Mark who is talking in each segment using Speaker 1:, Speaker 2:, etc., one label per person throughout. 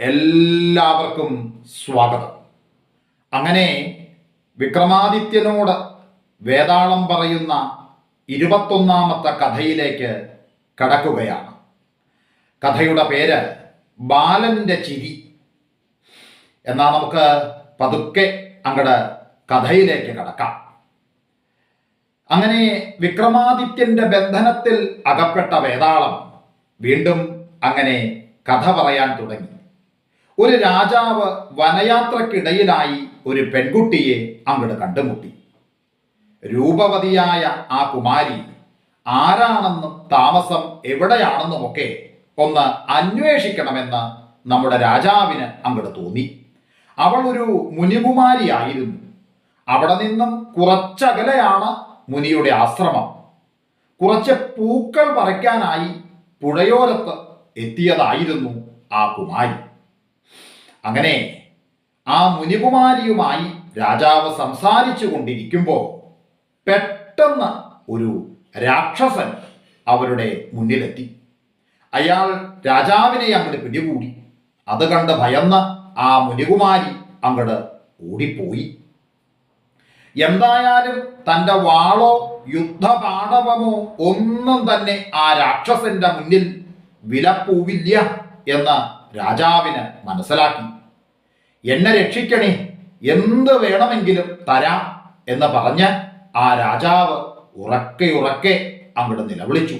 Speaker 1: എല്ലാവർക്കും സ്വാഗതം. അങ്ങനെ വിക്രമാദിത്യനോട് വേതാളം പറയുന്ന ഇരുപത്തൊന്നാമത്തെ കഥയിലേക്ക് കടക്കുകയാണ്. കഥയുടെ പേര് ബാലന്റെ ചിരി. എന്നാൽ നമുക്ക് പതുക്കെ അങ്ങടെ കഥയിലേക്ക് കടക്കാം. അങ്ങനെ വിക്രമാദിത്യന്റെ ബന്ധനത്തിൽ അകപ്പെട്ട വേതാളം വീണ്ടും അങ്ങനെ കഥ പറയാൻ തുടങ്ങി. ഒരു രാജാവ് വനയാത്രക്കിടയിലായി ഒരു പെൺകുട്ടിയെ അങ്ങോട്ട് കണ്ടുമുട്ടി. രൂപവതിയായ ആ കുമാരി ആരാണെന്നും താമസം എവിടെയാണെന്നുമൊക്കെ ഒന്ന് അന്വേഷിക്കണമെന്ന് നമ്മുടെ രാജാവിന് അങ്ങോട്ട് തോന്നി. അവൾ ഒരു മുനികുമാരിയായിരുന്നു. അവിടെ നിന്നും കുറച്ചകലെയാണ് മുനിയുടെ ആശ്രമം. കുറച്ച് പൂക്കൾ പറിക്കാനായി പുഴയോരത്ത് എത്തിയതായിരുന്നു ആ കുമാരി. അങ്ങനെ ആ മുനികുമാരിയുമായി രാജാവ് സംസാരിച്ചു കൊണ്ടിരിക്കുമ്പോൾ പെട്ടെന്ന് ഒരു രാക്ഷസൻ അവരുടെ മുന്നിലെത്തി. അയാൾ രാജാവിനെ അങ്ങോട്ട് പിടികൂടി. അത് കണ്ട് ഭയന്ന് ആ മുനികുമാരി അങ്ങോട്ട് ഓടിപ്പോയി. എന്തായാലും തന്റെ വാളോ യുദ്ധപാടവമോ ഒന്നും തന്നെ ആ രാക്ഷസന്റെ മുന്നിൽ വിലപ്പൂവില്ല എന്ന് രാജാവിന് മനസ്സിലാക്കി. എന്നെ രക്ഷിക്കണേ എന്ത് വേണമെങ്കിലും തരാം എന്ന് പറഞ്ഞ് ആ രാജാവ് ഉറക്കെ ഉറക്കെ അങ്ങോട്ട് നിലവിളിച്ചു.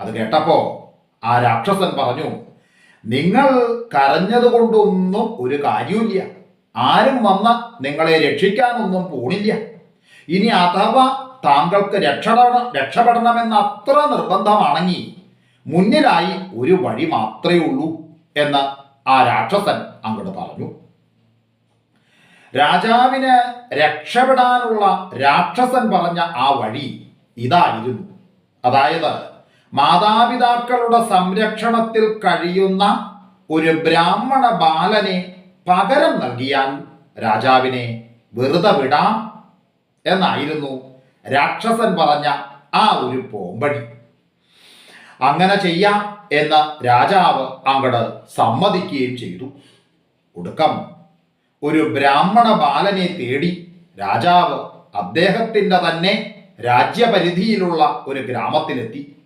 Speaker 1: അത് കേട്ടപ്പോ ആ രാക്ഷസൻ പറഞ്ഞു നിങ്ങൾ കരഞ്ഞതുകൊണ്ടൊന്നും ഒരു കാര്യമില്ല ആരും വന്ന് നിങ്ങളെ രക്ഷിക്കാനൊന്നും പോണില്ല. ഇനി അഥവാ താങ്കൾക്ക് രക്ഷപ്പെടണം രക്ഷപ്പെടണമെന്ന് അത്ര നിർബന്ധമാണെങ്കിൽ മുന്നിലായി ഒരു വഴി മാത്രമേ ഉള്ളൂ. എന്ന് ആ രാക്ഷസൻ അങ്ങോട്ട് പറഞ്ഞു. രാജാവിന് രക്ഷപ്പെടാനുള്ള രാക്ഷസൻ പറഞ്ഞ ആ വഴി ഇതായിരുന്നു. അതായത് മാതാപിതാക്കളുടെ സംരക്ഷണത്തിൽ കഴിയുന്ന ഒരു ബ്രാഹ്മണ ബാലനെ പകരം നൽകിയാൽ രാജാവിനെ വെറുതെ വിടാം എന്നായിരുന്നു രാക്ഷസൻ പറഞ്ഞ ആ ഒരു പോമ്പടി അങ്ങനെ ചെയ്യാം എന്ന് രാജാവ് അങ്ങട് സമ്മതിക്കുകയും ചെയ്തു. ഒടുക്കം ഒരു ബ്രാഹ്മണ ബാലനെ തേടി രാജാവ് അദ്ദേഹത്തിന്റെ തന്നെ രാജ്യപരിധിയിലുള്ള ഒരു ഗ്രാമത്തിലെത്തി.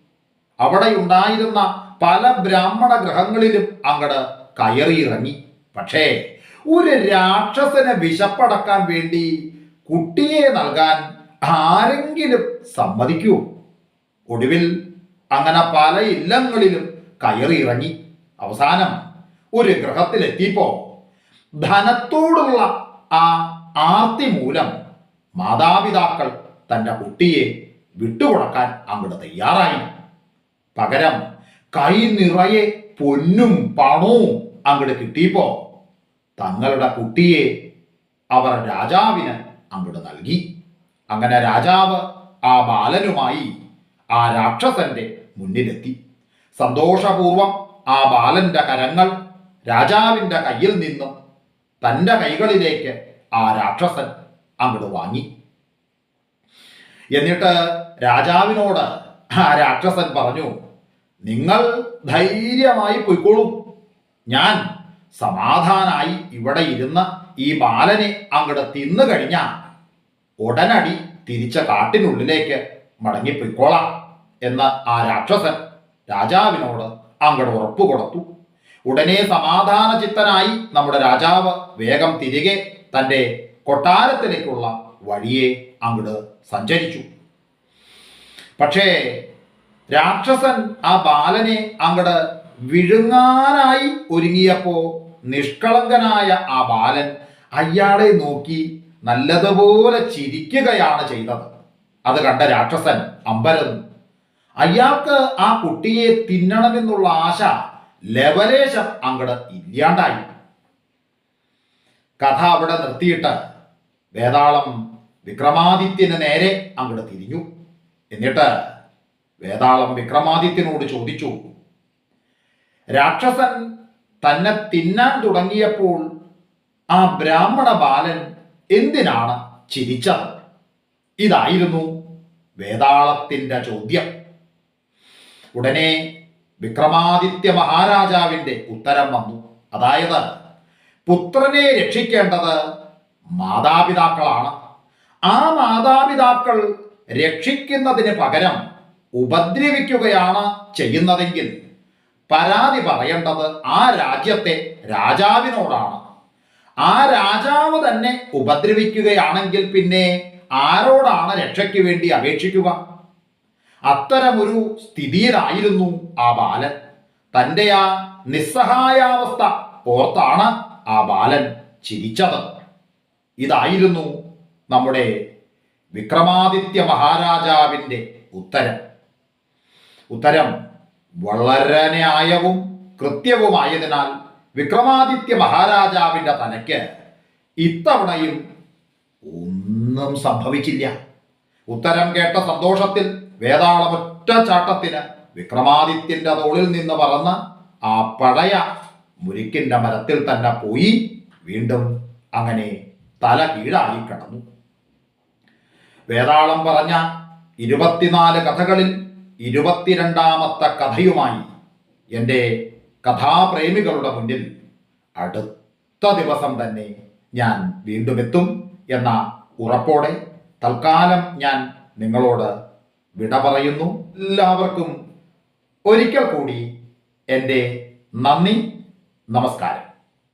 Speaker 1: അവിടെ ഉണ്ടായിരുന്ന പല ബ്രാഹ്മണ ഗ്രഹങ്ങളിലും അങ്ങട് കയറിയിറങ്ങി. പക്ഷേ ഒരു രാക്ഷസനെ വിശപ്പടക്കാൻ വേണ്ടി കുട്ടിയെ നൽകാൻ ആരെങ്കിലും സമ്മതിക്കൂ ഒടുവിൽ അങ്ങനെ പല ഇല്ലങ്ങളിലും കയറിയിറങ്ങി. അവസാനം ഒരു ഗ്രഹത്തിലെത്തിയപ്പോ ധനത്തോടുള്ള ആ ആർത്തി മൂലം മാതാപിതാക്കൾ തന്റെ കുട്ടിയെ വിട്ടുകൊടുക്കാൻ അങ്ങോട്ട് തയ്യാറായി. പകരം കൈ നിറയെ പൊന്നും പണവും അങ്ങോട്ട് കിട്ടിയപ്പോ തങ്ങളുടെ കുട്ടിയെ അവർ രാജാവിന് അങ്ങോട്ട് നൽകി. അങ്ങനെ രാജാവ് ആ ബാലനുമായി ആ രാക്ഷസന്റെ മുന്നിലെത്തി. സന്തോഷപൂർവം ആ ബാലന്റെ കരങ്ങൾ രാജാവിന്റെ കയ്യിൽ നിന്നും തന്റെ കൈകളിലേക്ക് ആ രാക്ഷസൻ അങ്ങോട്ട് വാങ്ങി. എന്നിട്ട് രാജാവിനോട് ആ രാക്ഷസൻ പറഞ്ഞു നിങ്ങൾ ധൈര്യമായി പൊയ്ക്കോളൂ. ഞാൻ സമാധാനായി ഇവിടെ ഇരുന്ന് ഈ ബാലനെ അങ്ങോട്ട് തിന്നു കഴിഞ്ഞാൽ ഉടനടി തിരിച്ച കാട്ടിനുള്ളിലേക്ക് മടങ്ങിപ്പോയിക്കോളാം. എന്ന് ആ രാക്ഷസൻ രാജാവിനോട് അങ്ങോട്ട് ഉറപ്പ് കൊടുത്തു. ഉടനെ സമാധാന ചിത്തനായി നമ്മുടെ രാജാവ് വേഗം തിരികെ തന്റെ കൊട്ടാരത്തിലേക്കുള്ള വഴിയെ അങ്ങോട്ട് സഞ്ചരിച്ചു. പക്ഷേ രാക്ഷസൻ ആ ബാലനെ അങ്ങോട്ട് വിഴുങ്ങാനായി ഒരുങ്ങിയപ്പോ നിഷ്കളങ്കനായ ആ ബാലൻ അയാളെ നോക്കി നല്ലതുപോലെ ചിരിക്കുകയാണ് ചെയ്തത്. അത് കണ്ട രാക്ഷസൻ അമ്പരന്നു. അയാൾക്ക് ആ കുട്ടിയെ തിന്നണമെന്നുള്ള ആശ ലവലേശം അങ്ങട് ഇല്ലാണ്ടായി. കഥ അവിടെ നിർത്തിയിട്ട് വേതാളം വിക്രമാദിത്യന് നേരെ അങ്ങോട്ട് തിരിഞ്ഞു. എന്നിട്ട് വേതാളം വിക്രമാദിത്യനോട് ചോദിച്ചു രാക്ഷസൻ തന്നെ തിന്നാൻ തുടങ്ങിയപ്പോൾ ആ ബ്രാഹ്മണ ബാലൻ എന്തിനാണ് ചിരിച്ചത്? ഇതായിരുന്നു വേതാളത്തിന്റെ ചോദ്യം. ഉടനെ വിക്രമാദിത്യ മഹാരാജാവിന്റെ ഉത്തരം വന്നു. അതായത് പുത്രനെ രക്ഷിക്കേണ്ടത് മാതാപിതാക്കളാണ്. ആ മാതാപിതാക്കൾ രക്ഷിക്കുന്നതിന് പകരം ഉപദ്രവിക്കുകയാണ് ചെയ്യുന്നതെങ്കിൽ പരാതി പറയേണ്ടത് ആ രാജ്യത്തെ രാജാവിനോടാണ്. ആ രാജാവ് തന്നെ ഉപദ്രവിക്കുകയാണെങ്കിൽ പിന്നെ ആരോടാണ് രക്ഷയ്ക്ക് വേണ്ടി അപേക്ഷിക്കുക? അത്തരമൊരു സ്ഥിതിയിലായിരുന്നു ആ ബാലൻ. തന്റെ ആ നിസ്സഹായാവസ്ഥ ഓർത്താണ് ആ ബാലൻ ചിരിച്ചത്. ഇതായിരുന്നു നമ്മുടെ വിക്രമാദിത്യ മഹാരാജാവിന്റെ ഉത്തരം. ഉത്തരം വളരെ ന്യായവും കൃത്യവുമായതിനാൽ വിക്രമാദിത്യ മഹാരാജാവിന്റെ തലയ്ക്ക് ഇത്തവണയും ഒന്നും സംഭവിച്ചില്ല. ഉത്തരം കേട്ട സന്തോഷത്തിൽ വേതാളം ഒറ്റ ചാട്ടത്തിന് വിക്രമാദിത്യന്റെ തോളിൽ നിന്ന് പറന്ന് ആ പഴയ മുരിക്കിന്റെ മരത്തിൽ തന്നെ പോയി വീണ്ടും അങ്ങനെ തല കീഴായി കടന്നു. വേതാളം പറഞ്ഞ ഇരുപത്തിനാല് കഥകളിൽ ഇരുപത്തിരണ്ടാമത്തെ കഥയുമായി എന്റെ കഥാപ്രേമികളുടെ മുന്നിൽ അടുത്ത ദിവസം തന്നെ ഞാൻ വീണ്ടും എത്തും എന്ന ഉറപ്പോടെ തൽക്കാലം ഞാൻ നിങ്ങളോട് വിട പറയുന്നു. എല്ലാവർക്കും ഒരിക്കൽ കൂടി എന്റെ നന്ദി നമസ്കാരം.